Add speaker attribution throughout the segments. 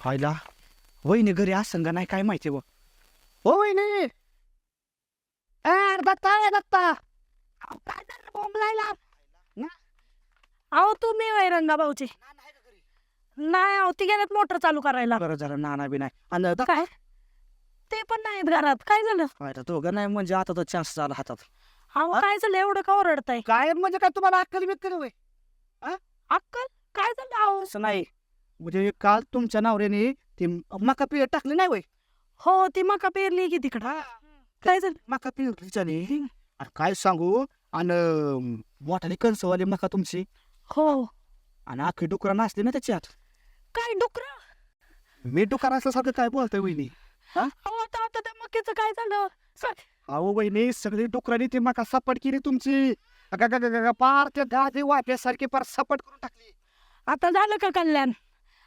Speaker 1: व्हायला वहिनी घरी असं का नाही काय माहिती हो वहिनी! ए दत्ता ए दत्ता! अहो, काय झालं बोंबलायला?
Speaker 2: अहो तुम्ही वय रंगा भाऊची नाही अहो ती गेल्यात मोटर चालू करायला.
Speaker 1: बरं झालं नाना बी नाही. आणि द-
Speaker 2: काय? ते पण नाहीत घरात. काय झालं?
Speaker 1: व्हायला दोघं नाही म्हणजे आता तो चान्स झाला हातात.
Speaker 2: अहो? काय झालं? एवढं का ओरडताय?
Speaker 1: काय म्हणजे काय तुम्हाला अक्कल बिक्कल होय
Speaker 2: अक्कल? काय झालं अहो?
Speaker 1: असं नाही. म्हणजे काल तुमच्या नवऱ्याने ती मका पिळ टाकली नाही वय
Speaker 2: हो ती मका पेरली की तिकडं. काय झालं?
Speaker 1: मका पिळच्याने अरे काय सांगू? आणि मोठाली कणसवाली मका तुमची.
Speaker 2: हो.
Speaker 1: आणि अख्खी डुकरा नाचली ना त्याच्यात.
Speaker 2: काय डुकर?
Speaker 1: मी डुकार असल्यासारखं काय बोलतोय वहिनी?
Speaker 2: अहो आता आता त्या मक्याचं काय झालं? स-
Speaker 1: अहो वहिनी सगळी डुकरांनी ती मका सपाट केली तुमची. अगा, गा, गा, गा, गा, पार त्या गादी वाट्यासारखी पार सपाट करून टाकली.
Speaker 2: आता झालं का कल्याण?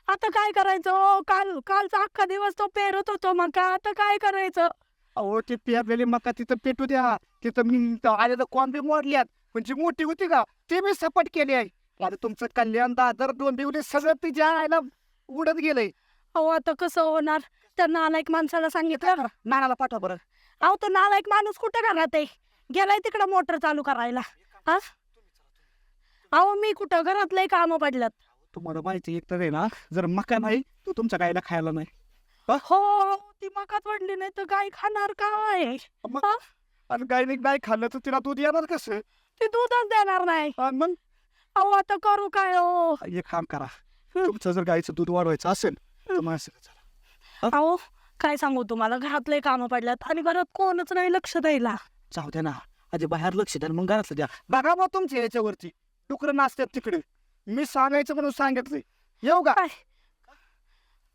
Speaker 2: आता काय करायचं? काल कालचा अख्खा दिवस तो पेरत होतो मका. आता काय करायचं?
Speaker 1: अहो ती पेरलेली मका तिथं पेटू द्या. तिथं मी आलेलं कोंबी मोडल्यात. म्हणजे मोठी होती का ते मी सपाट केली आहे. आता तुमचं कल्याण दादर दोन दिवस सगळं तिच्या आयला उडत गेलंय.
Speaker 2: अहो आता कसं होणार? त्या नालायक माणसाला सांगितलं.
Speaker 1: नानाला पाठवा बरं.
Speaker 2: अहो तो नालायक माणूस कुठे घरात आहे? गेलाय तिकडं मोटर चालू करायला. हा? अहो मी कुठं? घरातलंही काम पडल्यात.
Speaker 1: तुम्हाला माहिती एक तर आहे ना जर मका नाही तर तुमच्या गायला खायला नाही.
Speaker 2: हो? ती मकात पडली नाही तर गाय खाणार काय?
Speaker 1: मग
Speaker 2: हा?
Speaker 1: आणि गायने नाही खाल्लं तर तिला दूध येणार कसं?
Speaker 2: ती दूधच देणार नाही.
Speaker 1: आणि मग?
Speaker 2: अहो आता करू काय हो?
Speaker 1: एक काम करा. तुमचं जर गाईचं दूध वाढवायचं असेल तर मग असं
Speaker 2: अहो काय सांगू तुम्हाला? घरातले काम पडल्यात आणि घरात कोणच नाही लक्ष द्यायला.
Speaker 1: जाऊ द्या ना. आधी बाहेर लक्ष द्या आणि मग घरातलं द्या. बघा बा तुमच्या याच्यावरती. डुकरं नाचतात तिकडे. मी सांगायचं म्हणून सांगितलंय येऊ का?
Speaker 2: काय?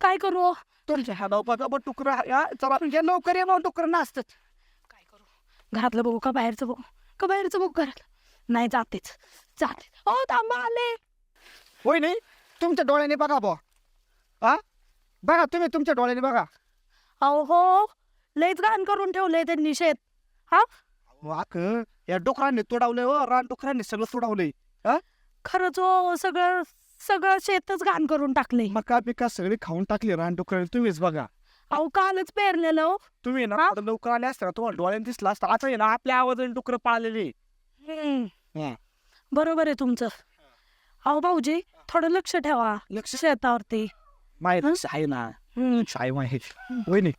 Speaker 2: काय करू हो?
Speaker 1: तुमच्या ह्या नाव बघा बा डुकरं या चला. म्हणजे लवकर या मग डुकरं नाचतात.
Speaker 2: काय करू? घरातलं बघू का बाहेरचं बघू? का बाहेरचं बघू घरातलं? नाही जातेच. जाते. हो थांबा आले.
Speaker 1: होय नाही तुमच्या डोळ्याने बघा बा हा? बघा तुम्ही तुमच्या डोळ्याने बघा.
Speaker 2: अहो हो. लयच घाण करून ठेवलंय त्यांनी शेत. हा?
Speaker 1: वाक या डुकरांनी तोडावलंय व रान डुकरांनी सगळं तोडावलंय.
Speaker 2: खरंच हो सगळं सगळं शेतच घाण करून टाकले
Speaker 1: मका बिका सगळी खाऊन टाकली रान डुकरांनी तुम्हीच बघा.
Speaker 2: अहो कालच पेरलेलं हो.
Speaker 1: तुम्ही ना
Speaker 2: हा?
Speaker 1: थोडं लवकर आले असते ना तुम्हाला डोळ्याने दिसला असतं. आता आहे ना आपल्या आवाजाने डुकरं पाळलेली
Speaker 2: हम्म.
Speaker 1: हा.
Speaker 2: बरोबर आहे तुमचं. अहो भाऊजी थोडं लक्ष ठेवा.
Speaker 1: लक्ष?
Speaker 2: शेतावरती.
Speaker 1: माहीत
Speaker 2: हं?
Speaker 1: आहे ना.
Speaker 2: हम्म.
Speaker 1: शाय माहीत वहिनी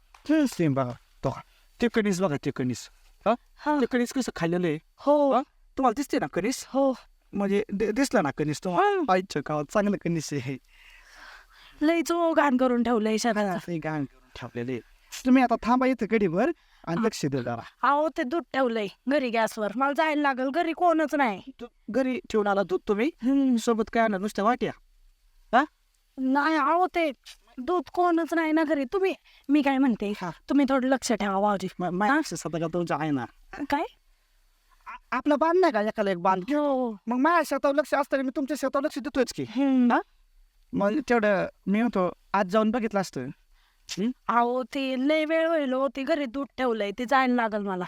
Speaker 1: सेम बघा तो ते कणीस बघा ते कणीस.
Speaker 2: हा.
Speaker 1: ते कणीस कसं खाल्लेलं आहे?
Speaker 2: हो.
Speaker 1: हा? तुम्हाला दिसते ना कणीस?
Speaker 2: हो.
Speaker 1: म्हणजे दि- दिसलं ना कणीस तुम्हाला पाहिजे गावात चांगलं कणीस आहे.
Speaker 2: लयच हो घाण करून ठेवलंय
Speaker 1: असं गाण करून ठेवलेले तुम्ही आता थांबा इथं गडीभर आणि लक्ष द्या जरा.
Speaker 2: अहो ते दूध ठेवलंय घरी गॅसवर. मला जायला लागल घरी कोणच नाही.
Speaker 1: तू घरी ठेवून आला दूध तुम्ही. सोबत काय आणलं नुसत्या वाट्या?
Speaker 2: नाही अहो ते दूध कोणच नाही ना घरी. तुम्ही मी काय म्हणते
Speaker 1: हा.
Speaker 2: तुम्ही थोडं लक्ष ठेवा भाऊजी.
Speaker 1: म- माझ्या सध्या का तुमच्या आहे ना
Speaker 2: काय?
Speaker 1: आपला बांध नाही का एकाला एक बांध
Speaker 2: हो.
Speaker 1: मग माझ्या शेतावर लक्ष असतं मी तुमच्या शेतावर लक्ष देतोच की. मग तेवढं मी होतो आज जाऊन बघितलं असतं?
Speaker 2: अहो ती लय वेळ होईल हो ती घरी दूध ठेवलंय ती जायला लागल मला.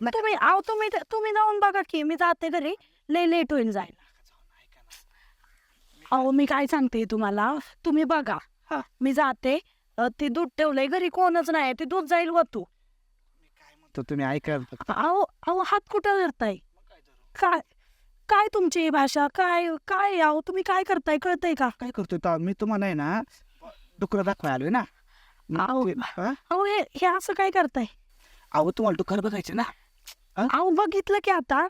Speaker 2: तुम्ही अहो तुम्ही तुम्ही जाऊन बघा की मी जाते घरी लय लेट होईल जायला. अहो मी काय सांगते तुम्हाला तुम्ही बघा. मी जाते अ, ते दूध ठेवलंय घरी कोणच नाही ते दूध जाईल वतू
Speaker 1: तर तुम्ही ऐकाल
Speaker 2: अहो अहो हात कुठं धरताय? काय काय तुमची ही भाषा? काय काय अहो तुम्ही काय करताय? कळतंय का?
Speaker 1: काय करतोय तर मी तुम्हाला आहे ना डुकरं दाखवाय आलोय ना. मग
Speaker 2: आहो.
Speaker 1: ते- हा?
Speaker 2: अहो हे हे असं काय करताय?
Speaker 1: अहो तुम्हाला डुकर बघायचे ना.
Speaker 2: अहो बघितलं की आता.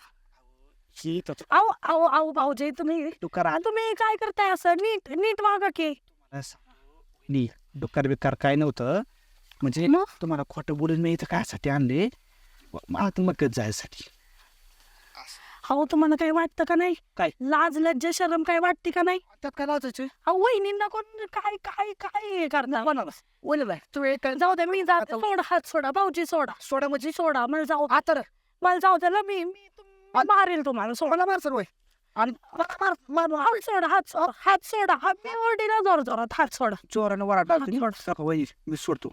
Speaker 1: ही तर
Speaker 2: अहो अहो अहो भाऊजी तुम्ही
Speaker 1: डुकर
Speaker 2: तुम्ही काय करताय असं? नीट नीट वागा की.
Speaker 1: नी डुकर बिकार काय नव्हतं. म्हणजे? तुम्हाला खोटं बोलून मी इथं कायसाठी आणले? आता मग जायसाठी.
Speaker 2: अहो तुम्हाला काही वाटतं का नाही?
Speaker 1: काय?
Speaker 2: लाज लज्जा शरम काय वाटते का नाही?
Speaker 1: त्यात काय लावायचं
Speaker 2: अहो वहिनींना कोण काय काय काय हे करणार?
Speaker 1: बोल तुम्ही एक
Speaker 2: जाऊ दे मी जाते. सोडा हात सोडा भाऊजी सोडा.
Speaker 1: सोडा म्हणजे?
Speaker 2: सोडा मला जाऊ
Speaker 1: आता
Speaker 2: मला जाऊ द्या ना मी मी तुम- मारेल तुम्हाला सोडा.
Speaker 1: सोडा मार सर वय आणि
Speaker 2: मार मार मार हात सोडा हात सोडा हात सोडा. हा मी ओरडीला जोर जोरात हात सोडा.
Speaker 1: चोरानं वरा
Speaker 2: हा,
Speaker 1: टाकतो वय मी सोडतो.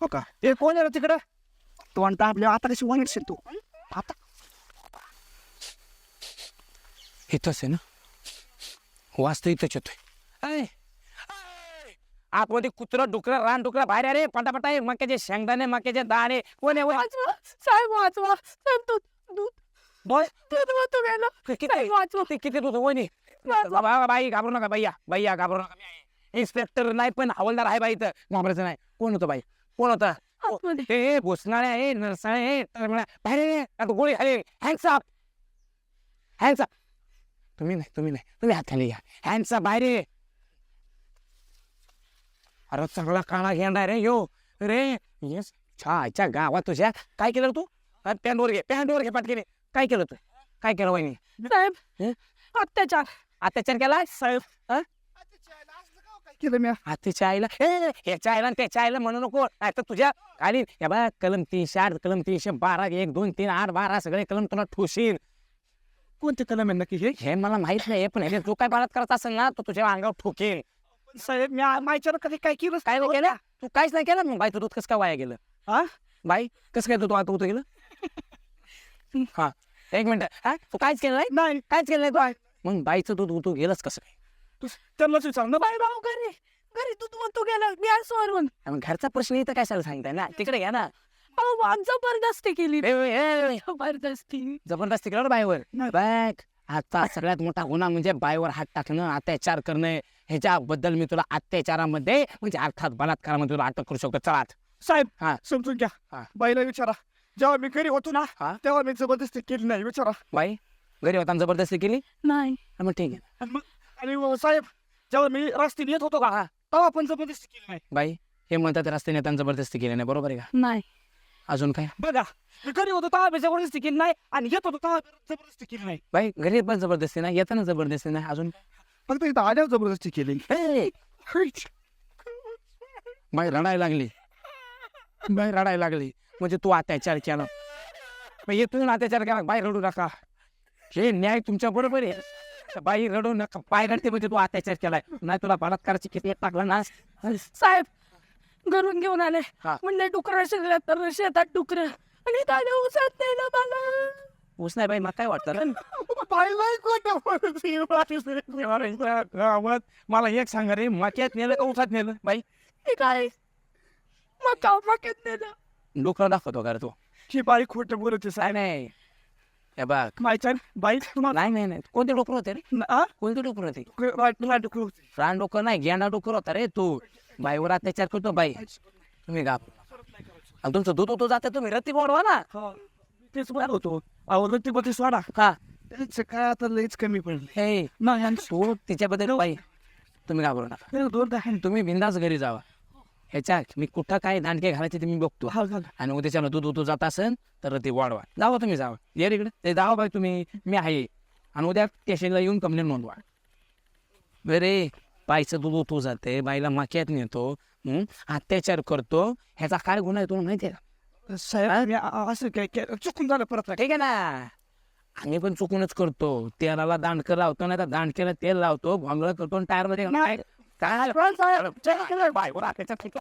Speaker 1: हो का? ए कोण आहे तिकडं? तो आणि आपल्या आता कशी वाईट तू. आता.
Speaker 3: इथंच आहे ना? वाचता इथंच येतोय. आतमध्ये कुत्रं डुकरं रान डुकरं बाहेर आहे रे पटापटा आहे. मक्याचे शेंगदाणे मक्याचे दाणे कोण आहे?
Speaker 2: वाचवा साहेब वाचवा. साहेब दूध दूध.
Speaker 3: बोल.
Speaker 2: दूध वाचू गेलं
Speaker 3: किती?
Speaker 2: वाचवा.
Speaker 3: ते किती
Speaker 2: वाचवा.
Speaker 3: बाबा बाई घाबरू नका भैया भैया घाबरू नका. इन्स्पेक्टर नाही पण हवालदार आहे बाई इथं. घाबरायचं नाही. कोण होतं बाई? कोण होतं?
Speaker 2: आतमध्ये.
Speaker 3: ते भोसनाळे आहे नरसाळे आहे तरमळा बाहेर ये, आता गोळी खाली हँड्स अप हँड्स अप तुम्ही नाही तुम्ही नाही. तुम्ही हात खाली घ्या हँड्स अप बाहेर ये. अरे चांगला काळा घेणार रे यो. रे येस छाच्या गावात तुझ्या. काय केलं तू? अरे पॅन्टवर घे पॅन्टवर घे पाटकीने. काय केलं तू काय केलं वहिनी?
Speaker 2: साहेब
Speaker 3: हं?
Speaker 2: अत्याचार.
Speaker 3: अत्याचार केला? साहेब
Speaker 1: केलं मी
Speaker 3: हातीच्या आईला ह्याच्या आईला आणि त्याच्या आईला म्हणू नको. नाही तर तुझ्या खाली या बा कलम तीनशे आठ कलम तीनशे बारा एक दोन तीन आठ बारा सगळे कलम तुला ठोशील.
Speaker 1: कोणते कलम आहे नक्की हे?
Speaker 3: हे मला माहीत नाही पण ह्याच्यात जो काय बलात्कार असेल ना तो तुझ्या अंगावर ठोकेल.
Speaker 1: साहेब मी मायच्या कधी काय केलं
Speaker 3: काय नाही केलं? तू काहीच नाही केलं? मग बाई तुझं दूध कसं काय वाया गेलं?
Speaker 1: हा?
Speaker 3: बाई कसं काय तू आता होतं गेलं हा एक मिनिट. हा तू काहीच केलं नाही?
Speaker 1: नाही.
Speaker 3: काहीच केलं नाही तू? मग बाईचं दूध तू गेलंच कसं काय?
Speaker 1: तू त्यांनाच विचार ना
Speaker 2: बाई भाऊ घरी घरी दूध वाचू गेलं मी आज सोडून
Speaker 3: मग घरचा प्रश्न इथं कशाला सांगताय ना? तिकडे घ्या ना.
Speaker 2: अहो जबरदस्ती केली.
Speaker 3: ए, ए, ए, ए,
Speaker 2: जबरदस्ती.
Speaker 3: जबरदस्ती केलं बाईवर?
Speaker 1: नाही.
Speaker 3: आता सगळ्यात मोठा गुन्हा म्हणजे बाईवर हात टाकणं अत्याचार करणं. ह्याच्याबद्दल मी तुला अत्याचारामध्ये म्हणजे अर्थात बलात्कारामध्ये तुला अटक करू शकतो. चला
Speaker 1: साहेब
Speaker 3: हा.
Speaker 1: समजून
Speaker 3: हा.
Speaker 1: घ्या बाईला विचारा. जेव्हा मी घरी होतो ना
Speaker 3: हा.
Speaker 1: तेव्हा मी जबरदस्ती केली नाही. विचारा.
Speaker 3: बाई घरी होताना जबरदस्ती केली?
Speaker 2: नाही.
Speaker 3: हा, मग ठीक आहे.
Speaker 1: आणि मग आणि साहेब जेव्हा मी रस्त्याने येत होतो का तेव्हा पण जबरदस्ती केली नाही.
Speaker 3: बाई हे म्हणतात रस्त्याने येताना जबरदस्ती केली नाही बरोबर आहे का?
Speaker 2: नाही.
Speaker 3: अजून काय?
Speaker 1: बघा मी घरी होतो तेव्हा मी जबरदस्ती केली नाही आणि येत होतो तेव्हा जबरदस्ती केली नाही.
Speaker 3: बाई घरी पण जबरदस्ती नाही येताना जबरदस्ती नाही अजून काय?
Speaker 1: फक्त इथं आल्यावर जबरदस्ती केली.
Speaker 3: ए, बाई रडायला लागली. बाई रडायला लागली. म्हणजे तू अत्याचार केला. मग येतो ना अत्याचार केला बाई रडू नका. हे न्याय तुमच्या बरोबर आहे. बाई रडू नका. पाय रडते म्हणजे तू अत्याचार केलाय. नाही तुला बलात्काराची किती टाकला ना?
Speaker 2: साहेब घरून घेऊन आले.
Speaker 3: हा.
Speaker 2: म्हणले डुकरं तर शेतात डुकरं. आणि त्याने उसात नेलं मला
Speaker 3: ऊस नाही बाई मग काय वाटतं गावात. मला एक सांगा रे मक्यात नेलं का उसात नेलं? बाई.
Speaker 2: हे काय? मग मक्यात नेलं.
Speaker 3: डोकं दाखवतो का रे तू?
Speaker 1: ही बाई खोटं बोलते
Speaker 3: काय
Speaker 1: साहेब.
Speaker 3: नाही. हे बघ.
Speaker 1: मायच्या बाई तुम्हाला
Speaker 3: नाही नाही नाही. कोणते डोकर होते रे?
Speaker 1: आ?
Speaker 3: कोणते डोकर होते?
Speaker 1: होती.
Speaker 3: डोकर नाही गेंडा डोकर होता रे तू. बाईवर अत्याचार करतो बाई. तुम्ही गाप. आणि तुमचं दूध होतो जाते तुम्ही. रत्ती बोडवा ना.
Speaker 1: हा. तेच होतो. अहो रत्तीपती सोडा.
Speaker 3: हा
Speaker 1: त्याचं काय आता लईच कमी पडले.
Speaker 3: हे
Speaker 1: नाही आणि
Speaker 3: तू तिच्याबद्दल बाई तुम्ही घाबरू नका.
Speaker 1: ते दोन दहा
Speaker 3: तुम्ही बिंदास घरी जावा. ह्याच्या मी कुठं काय दांडके घालायचे ते मी बघतो.
Speaker 1: हा झालं
Speaker 3: आणि उद्याच्या दूध उतू जात असेल तर ते वाढवा. जावा तुम्ही जावा. ये रे इकडे. ते जावा बाई तुम्ही. मी आहे. आणि उद्या स्टेशनला येऊन कंप्लेंट नोंदवा. बरे बाईचं दूध उतू जाते बाईला माक्यात नेतो? अत्याचार करतो. ह्याचा काय गुन्हा आहे तुला माहिती आहे
Speaker 1: साहेब मी असं काय केलं चुकून झालं परत
Speaker 3: ठीक आहे ना. आम्ही पण चुकूनच करतो. तेलाला दांडकं लावतो नाही तर दांडकेला तेल लावतो भोंगळ करतो टायरमध्ये 자, 그런 사람, 제가 그걸 말고 나 괜찮으니까.